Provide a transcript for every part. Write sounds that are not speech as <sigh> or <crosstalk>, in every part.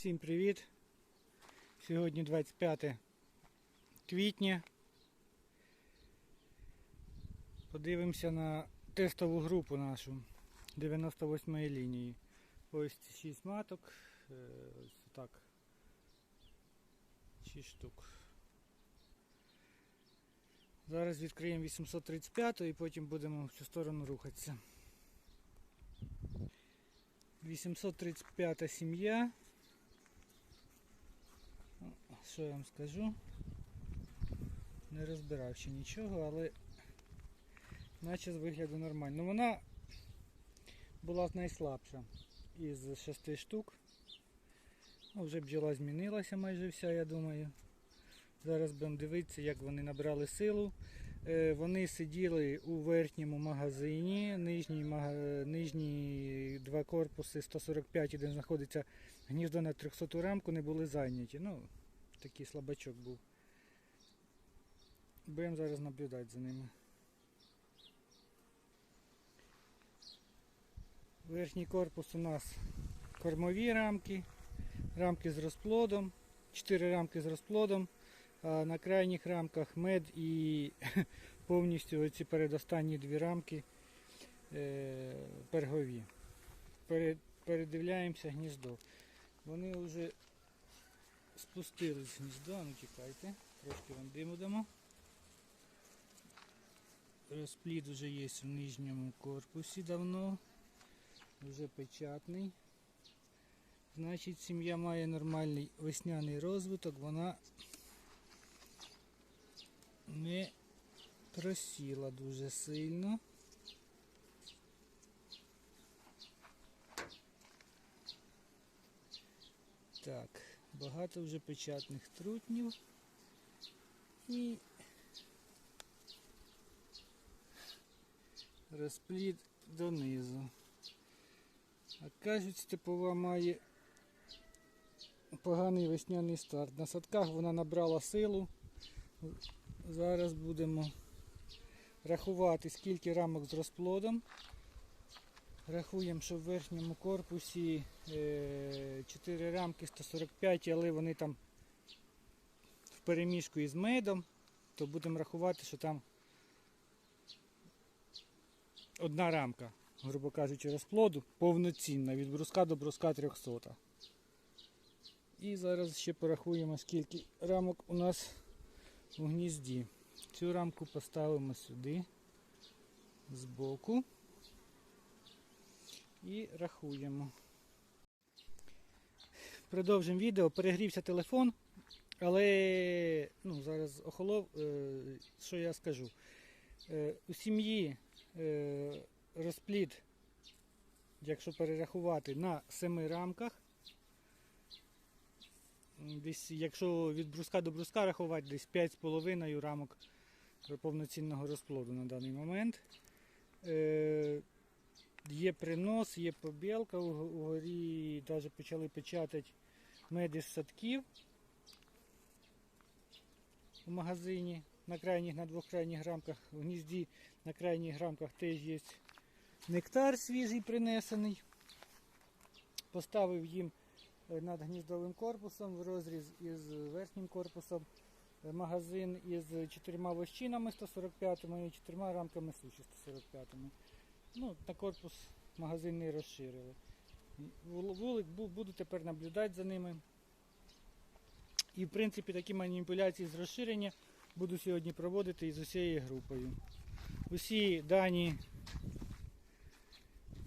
Всім привіт! Сьогодні 25 квітня. Подивимося на тестову групу нашу 98 ї лінії. Ось 6 маток. е, Ось так. 6 штук. Зараз відкриємо 835 і потім будемо в цю сторону рухатися. 835 сім'я. Що я вам скажу? Не розбирав ще нічого, але наче з вигляду нормально. Ну вона була найслабша із шести штук. Ну, вже бджола змінилася майже вся, я думаю. Зараз будемо дивитися, як вони набрали силу. Е, Вони сиділи у верхньому магазині, нижній, мага- нижні два корпуси 145, де знаходиться гніздо на 300 рамку, не були зайняті. Ну, такий слабачок був. Будемо зараз наблюдати за ними. Верхній корпус у нас кормові рамки, рамки з розплодом, 4 рамки з розплодом. А на крайніх рамках мед і <laughs> повністю оці передостанні дві рамки е, пергові. Передивляємося гніздо. Вони вже спустились з гнізда, ну тікайте, трошки вам диму дамо. Розплід вже є в нижньому корпусі давно, вже печатний. Значить, сім'я має нормальний весняний розвиток, вона не просіла дуже сильно. Так, багато вже печатних трутнів і розплід донизу. А кажуть, степова має поганий весняний старт. На садках вона набрала силу. Зараз будемо рахувати, скільки рамок з розплодом. Рахуємо, що в верхньому корпусі 4 рамки 145, але вони там в переміжку із медом, то будемо рахувати, що там одна рамка, грубо кажучи, розплоду повноцінна, від бруска до бруска 300. І зараз ще порахуємо, скільки рамок у нас у гнізді. Цю рамку поставимо сюди, збоку і рахуємо. Продовжимо відео. Перегрівся телефон, але ну, зараз охолов, е, що я скажу. Е, у сім'ї е, розплід, якщо перерахувати, на семи рамках. Десь, якщо від бруска до бруска рахувати, десь 5,5 рамок повноцінного розплоду на даний момент. Є принос, є побілка, угорі навіть почали печатати мед із садків у магазині. На крайніх, на двох крайніх рамках в гнізді, на крайніх рамках теж є нектар свіжий принесений. Поставив їм е, над гніздовим корпусом в розріз із верхнім корпусом е, магазин із чотирма вощинами 145 і чотирма рамками суші 145. Ну, на корпус магазин не розширили. Вулик буду тепер наблюдати за ними. І в принципі такі маніпуляції з розширення буду сьогодні проводити із усією групою. Усі дані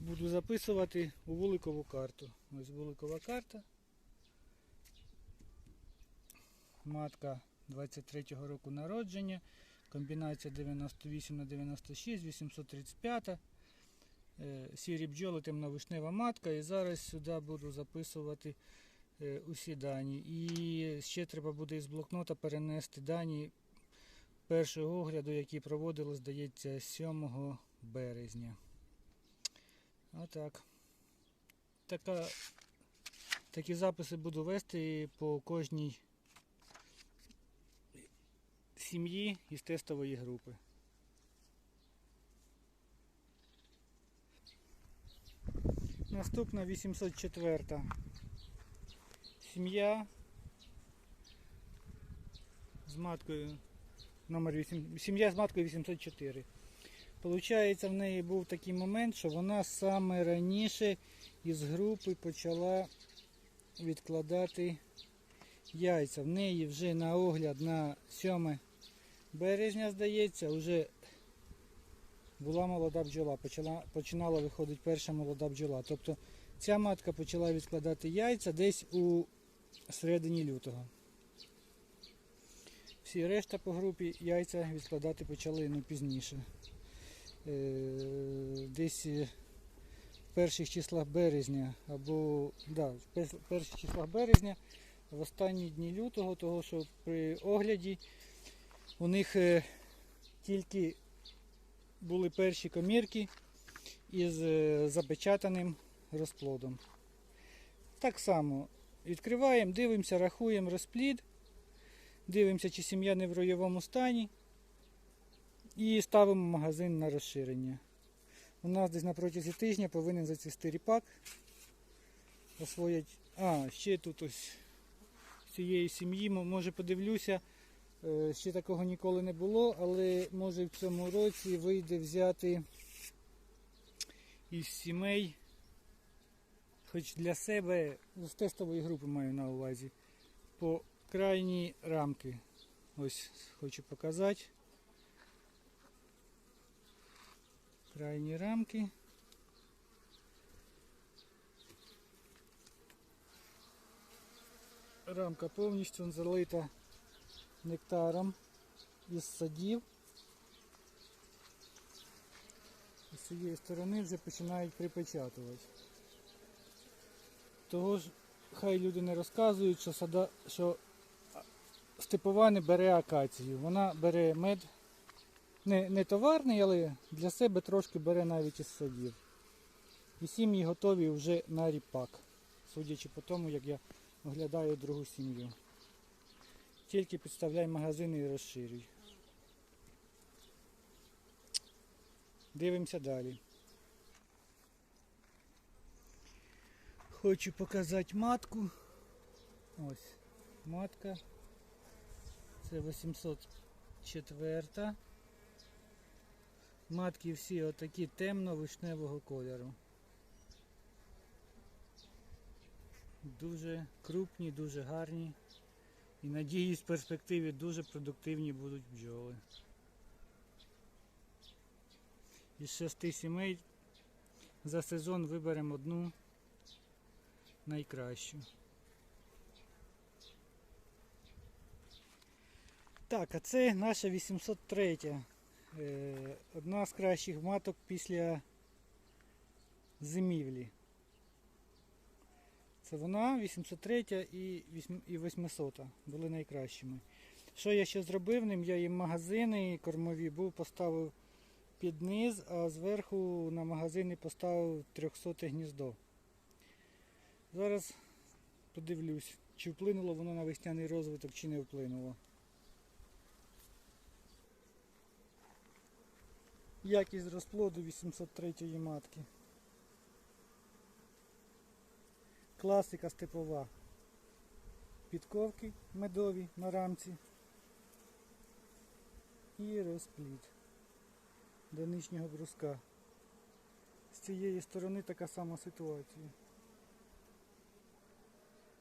буду записувати у вуликову карту. Ось вуликова карта. Матка 23-го року народження. Комбінація 98 на 96, 835. Е, Сірі бджоли, темновишнева матка. І зараз сюди буду записувати е, усі дані. І ще треба буде із блокнота перенести дані першого огляду, який проводили, здається, 7 березня. Отак. Така, такі записи буду вести по кожній сім'ї із тестової групи. Наступна 804 сім'я з маткою номер 8, сім'я з маткою 804. Получається, в неї був такий момент, що вона саме раніше із групи почала відкладати яйця. В неї вже на огляд на 7 березня, здається, вже була молода бджола, почала, починала виходити перша молода бджола. Тобто ця матка почала відкладати яйця десь у середині лютого. Всі решта по групі яйця відкладати почали ну, пізніше. Е, Десь в перших числах березня або да, в перших числах березня, в останні дні лютого, того що при огляді у них е, тільки були перші комірки із е, запечатаним розплодом. Так само відкриваємо, дивимося, рахуємо розплід, дивимося, чи сім'я не в роєвому стані. І ставимо магазин на розширення. У нас десь на протязі тижня повинен зацвісти ріпак. Освоять. А, ще тут ось з цієї сім'ї, може подивлюся, ще такого ніколи не було, але може в цьому році вийде взяти із сімей, хоч для себе, ну, з тестової групи маю на увазі, по крайні рамки. Ось хочу показати. Крайні рамки. Рамка повністю залита нектаром із садів. І з цієї сторони вже починають припечатувати. Того ж хай люди не розказують, що, сада, що степова не бере акацію. Вона бере мед не, не товарний, але для себе трошки бере навіть із садів. І сім'ї готові вже на ріпак, судячи по тому, як я оглядаю другу сім'ю. Тільки підставляй магазини і розширюй. Дивимося далі. Хочу показати матку. Ось матка. Це 804. Матки всі отакі темно-вишневого кольору. Дуже крупні, дуже гарні. І надіюсь, в перспективі дуже продуктивні будуть бджоли. Із шести сімей за сезон виберемо одну найкращу. Так, а це наша 803. Е, Одна з кращих маток після зимівлі. Це вона 803 і і 800 були найкращими. Що я ще зробив ним? Я їм магазини кормові був, поставив під низ, а зверху на магазини поставив 300 гніздо. Зараз подивлюсь, чи вплинуло воно на весняний розвиток, чи не вплинуло. Якість розплоду 803 матки. Класика степова. Підковки медові на рамці. І розплід до нижнього бруска. З цієї сторони така сама ситуація.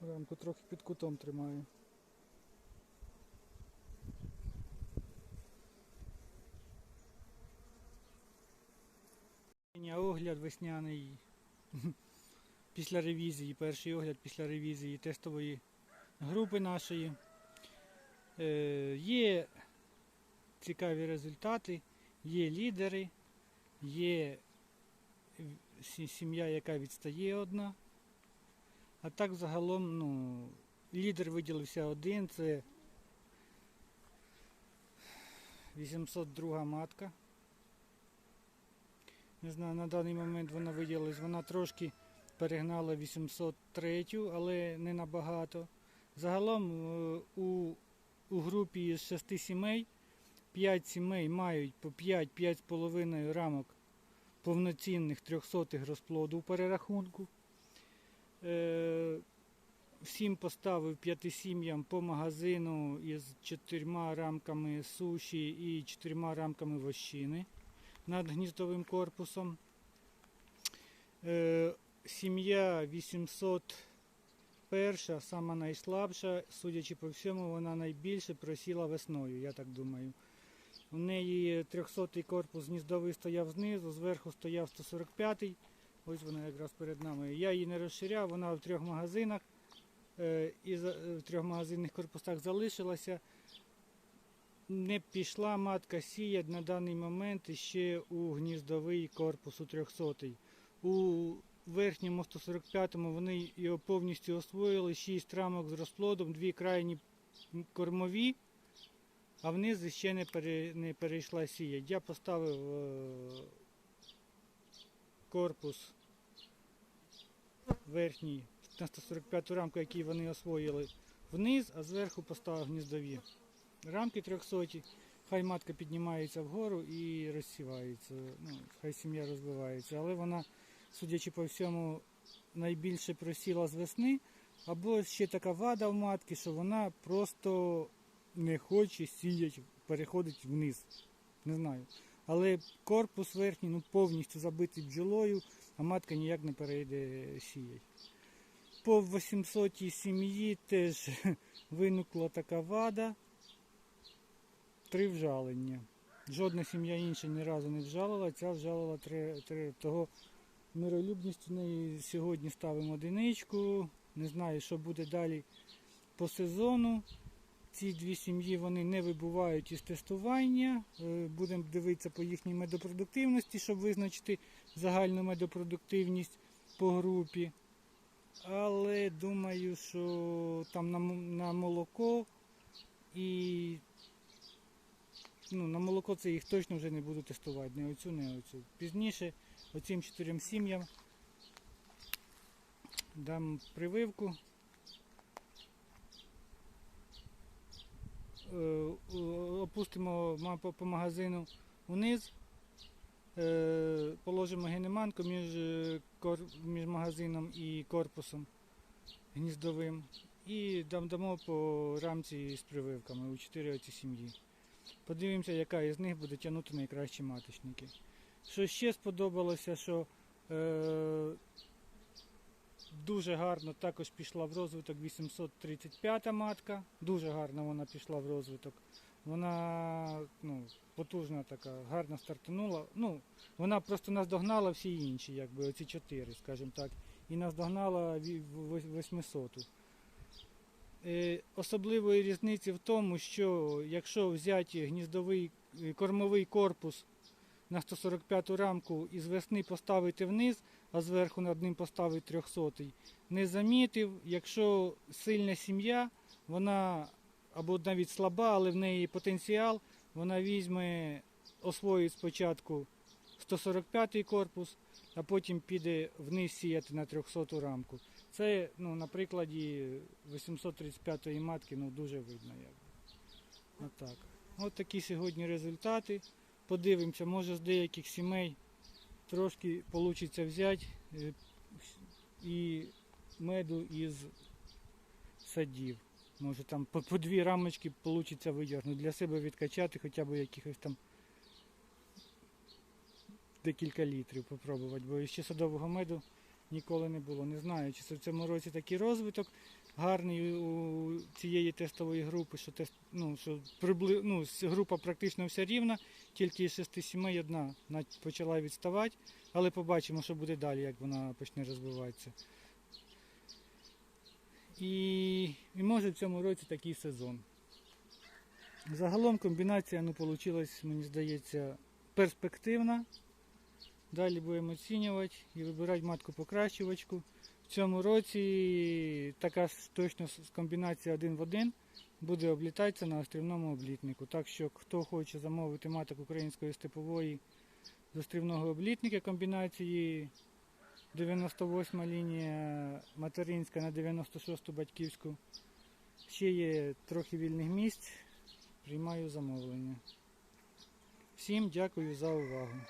Рамку трохи під кутом тримаю. Огляд весняний <laughs> після ревізії, перший огляд після ревізії тестової групи нашої. Е, є цікаві результати, є лідери, є сім'я, яка відстає одна. А так загалом ну, лідер виділився один, це 802 матка. Не знаю, на даний момент вона виділилась, вона трошки перегнала 803, але не набагато. Загалом е, у, у групі з 6 сімей 5 сімей мають по 5-5,5 рамок повноцінних 300 розплоду у перерахунку. Е, всім поставив п'яти сім'ям по магазину із чотирма рамками суші і чотирма рамками вощини над гніздовим корпусом. Сім'я 801, сама найслабша, судячи по всьому, вона найбільше просіла весною, я так думаю. У неї 300-й корпус гніздовий стояв знизу, зверху стояв 145-й. Ось вона якраз перед нами. Я її не розширяв, вона в трьох магазинах е, і е, в трьох магазинних корпусах залишилася. Не пішла матка сіять на даний момент ще у гніздовий корпус у 300-й. У верхньому 145-му вони його повністю освоїли, 6 рамок з розплодом, дві крайні кормові, а вниз ще не, пере, не перейшла сія. Я поставив е, корпус верхній на 145 рамку, який вони освоїли, вниз, а зверху поставив гніздові. Рамки 300, хай матка піднімається вгору і розсівається. Ну, хай сім'я розвивається. Але вона, судячи по всьому, найбільше просіла з весни. Або ще така вада в матки, що вона просто не хоче сіяти, переходить вниз. Не знаю. Але корпус верхній ну, повністю забитий бджолою, а матка ніяк не перейде сіять. По 800 сім'ї теж <laughs> виникла така вада. Три вжалення. Жодна сім'я інша ні разу не вжалила, ця вжалила три, три. Того миролюбність у неї сьогодні ставимо одиничку. Не знаю, що буде далі по сезону. Ці дві сім'ї вони не вибувають із тестування. Е, Будемо дивитися по їхній медопродуктивності, щоб визначити загальну медопродуктивність по групі. Але думаю, що там на, на молоко і ну, на молоко це їх точно вже не буду тестувати. Не оцю, не оцю. Пізніше оцим чотирьом сім'ям дам прививку. Е, Опустимо по, магазину вниз, е, положимо генеманку між, е, між магазином і корпусом гніздовим і дам, дамо по рамці з прививками у 4 оці сім'ї. Подивимося, яка із них буде тягнути найкращі маточники. Що ще сподобалося, що е, дуже гарно також пішла в розвиток 835 матка. Дуже гарно вона пішла в розвиток. Вона ну, потужна така, гарно стартанула. Ну, вона просто наздогнала всі інші, якби оці чотири, скажімо так, і наздогнала ві- в- 800. Е, Особливої різниці в тому, що якщо взяти гніздовий кормовий корпус на 145 рамку і з весни поставити вниз, а зверху над ним поставити 300 не замітив. Якщо сильна сім'я, вона або навіть слаба, але в неї потенціал, вона візьме, освоїть спочатку 145-й корпус, а потім піде вниз сіяти на 300 рамку. Це ну, на прикладі 835 матки ну, дуже видно. Якби. Отак. От такі сьогодні результати. Подивимося, може з деяких сімей трошки вийде взяти е, і меду із садів. Може там по, по дві рамочки вийде видягнути. Для себе відкачати хоча б якихось там декілька літрів попробувати, бо ще садового меду ніколи не було. Не знаю, чи в цьому році такий розвиток гарний у цієї тестової групи, що тест, ну, що прибли, ну, група практично вся рівна, тільки із шести сімей одна почала відставати, але побачимо, що буде далі, як вона почне розвиватися. І, і може в цьому році такий сезон. Загалом комбінація ну, вийшла, мені здається, перспективна. Далі будемо оцінювати і вибирати матку покращувачку. В цьому році така точно комбінація один в один буде облітатися на острівному облітнику. Так що хто хоче замовити маток української степової з острівного облітника комбінації 98 лінія материнська на 96 батьківську. Ще є трохи вільних місць. Приймаю замовлення. Всім дякую за увагу.